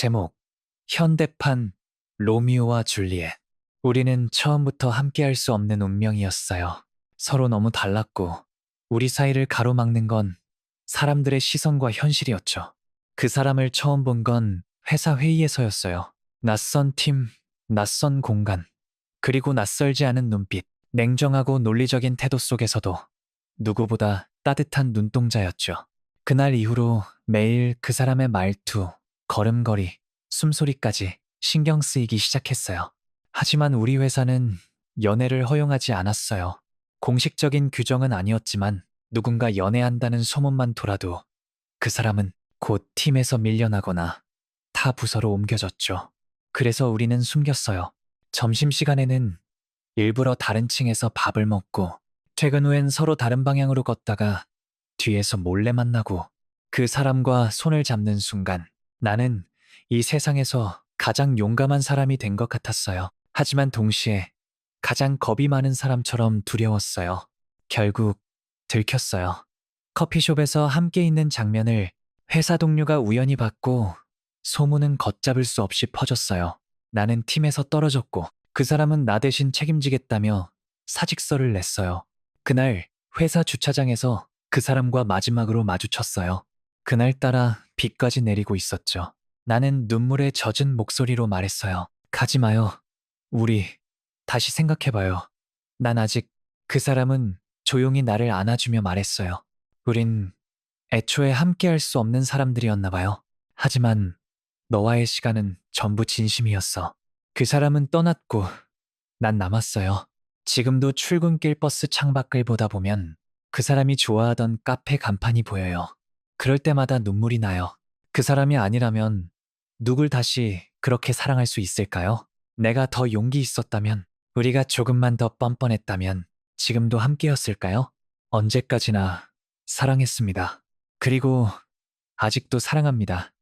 제목 현대판 로미오와 줄리엣 우리는 처음부터 함께할 수 없는 운명이었어요. 서로 너무 달랐고 우리 사이를 가로막는 건 사람들의 시선과 현실이었죠. 그 사람을 처음 본 건 회사 회의에서였어요. 낯선 팀, 낯선 공간, 그리고 낯설지 않은 눈빛, 냉정하고 논리적인 태도 속에서도 누구보다 따뜻한 눈동자였죠. 그날 이후로 매일 그 사람의 말투, 걸음걸이, 숨소리까지 신경 쓰이기 시작했어요. 하지만 우리 회사는 연애를 허용하지 않았어요. 공식적인 규정은 아니었지만 누군가 연애한다는 소문만 돌아도 그 사람은 곧 팀에서 밀려나거나 타 부서로 옮겨졌죠. 그래서 우리는 숨겼어요. 점심시간에는 일부러 다른 층에서 밥을 먹고 퇴근 후엔 서로 다른 방향으로 걷다가 뒤에서 몰래 만나고 그 사람과 손을 잡는 순간 나는 이 세상에서 가장 용감한 사람이 된 것 같았어요. 하지만 동시에 가장 겁이 많은 사람처럼 두려웠어요. 결국 들켰어요. 커피숍에서 함께 있는 장면을 회사 동료가 우연히 봤고 소문은 걷잡을 수 없이 퍼졌어요. 나는 팀에서 떨어졌고 그 사람은 나 대신 책임지겠다며 사직서를 냈어요. 그날 회사 주차장에서 그 사람과 마지막으로 마주쳤어요. 그날따라 비까지 내리고 있었죠. 나는 눈물에 젖은 목소리로 말했어요. 가지 마요. 우리 다시 생각해봐요. 난 아직 그 사람은 조용히 나를 안아주며 말했어요. 우린 애초에 함께할 수 없는 사람들이었나 봐요. 하지만 너와의 시간은 전부 진심이었어. 그 사람은 떠났고 난 남았어요. 지금도 출근길 버스 창밖을 보다 보면 그 사람이 좋아하던 카페 간판이 보여요. 그럴 때마다 눈물이 나요. 그 사람이 아니라면 누굴 다시 그렇게 사랑할 수 있을까요? 내가 더 용기 있었다면, 우리가 조금만 더 뻔뻔했다면 지금도 함께였을까요? 언제까지나 사랑했습니다. 그리고 아직도 사랑합니다.